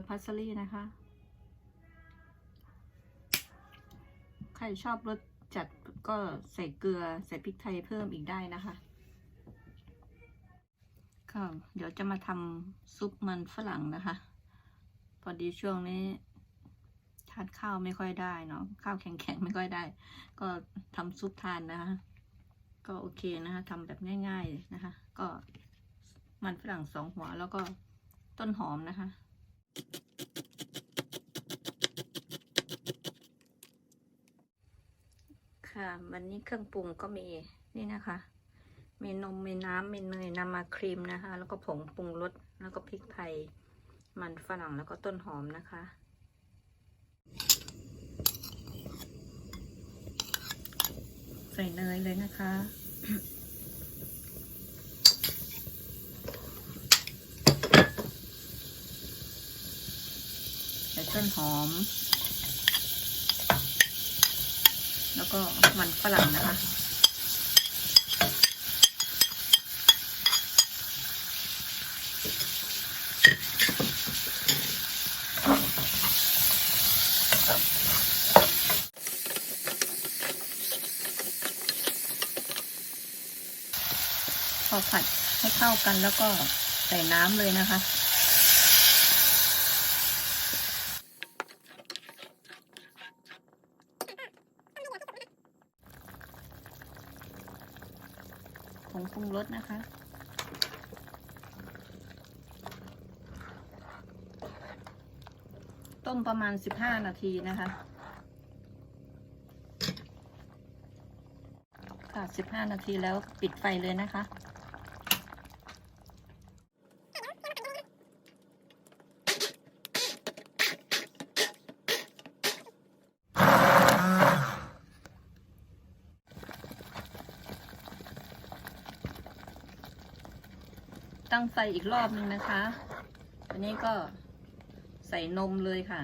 ยพาสลีย์นะคะ ใครชอบรสจัดก็ใส่เกลือใส่พริกไทยเพิ่มอีกได้นะคะก็เดี๋ยวจะมาทำซุปมันฝรั่งนะคะ พอดีช่วงนี้ทานข้าวไม่ค่อยได้เนาะข้าวแข็งๆไม่ค่อยได้ ก็ทำซุปทานนะคะ ก็โอเคนะคะทำแบบง่าย ๆนะคะ ก็มันฝรั่งสองหัวแล้วก็ต้นหอมนะคะ ค่ะ วันนี้เครื่องปรุงก็มีนี่นะคะ มีนม มีน้ำ มีเนยนำมาครีมนะคะ แล้วก็ผงปรุงรส แล้วก็พริกไทย มันฝรั่ง แล้วก็ต้นหอมนะคะใส่เนยเลยนะคะ ใส่ต้นหอม แล้วก็มันฝรั่งนะคะพอผัดให้เข้ากันแล้วก็ใส่น้ำเลยนะคะ ผงปรุงรสนะคะ ต้มประมาณ 15 นาทีนะคะ ค่ะ 15 นาทีแล้วปิดไฟเลยนะคะ ตั้งไฟอีกรอบนึงนะคะ อันนี้ก็ใส่นมเลยค่ะ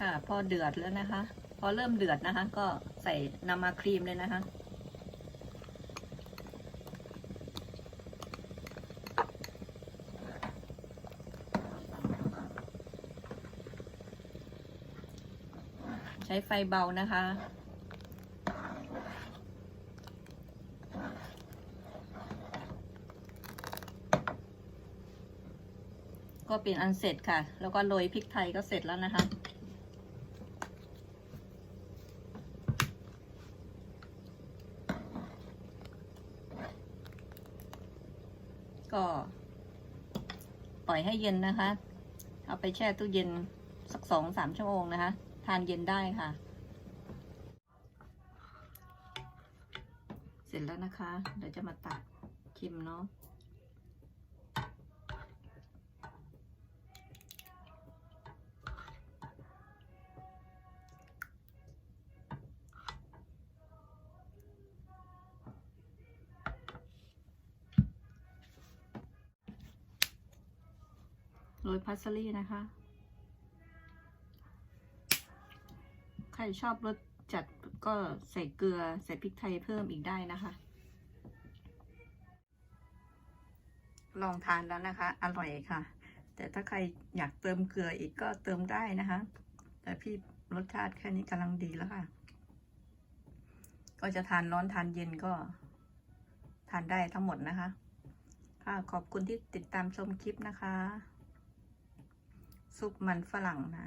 ค่ะ พอเดือดแล้วนะคะ พอเริ่มเดือดนะคะ ก็ใส่นำมาครีมเลยนะคะ ใช้ไฟเบานะคะ ก็เป็นอันเสร็จค่ะ แล้วก็โรยพริกไทยก็เสร็จแล้วนะคะก็ปล่อยให้เย็นนะคะ เอาไปแช่ตู้เย็นสักสองสามชั่วโมงนะคะ ทานเย็นได้ค่ะ เสร็จแล้วนะคะ เดี๋ยวจะมาตักชิมเนาะโรยพาสลีนะคะ ใครชอบรสจัดก็ใส่เกลือใส่พริกไทยเพิ่มอีกได้นะคะ ลองทานแล้วนะคะ อร่อยค่ะ แต่ถ้าใครอยากเติมเกลืออีกก็เติมได้นะคะ แต่พี่รสชาติแค่นี้กำลังดีแล้วค่ะ ก็จะทานร้อนทานเย็นก็ ทานได้ทั้งหมดนะคะ ค่ะขอบคุณที่ติดตามชมคลิปนะคะ ซุปมันฝรั่งนะ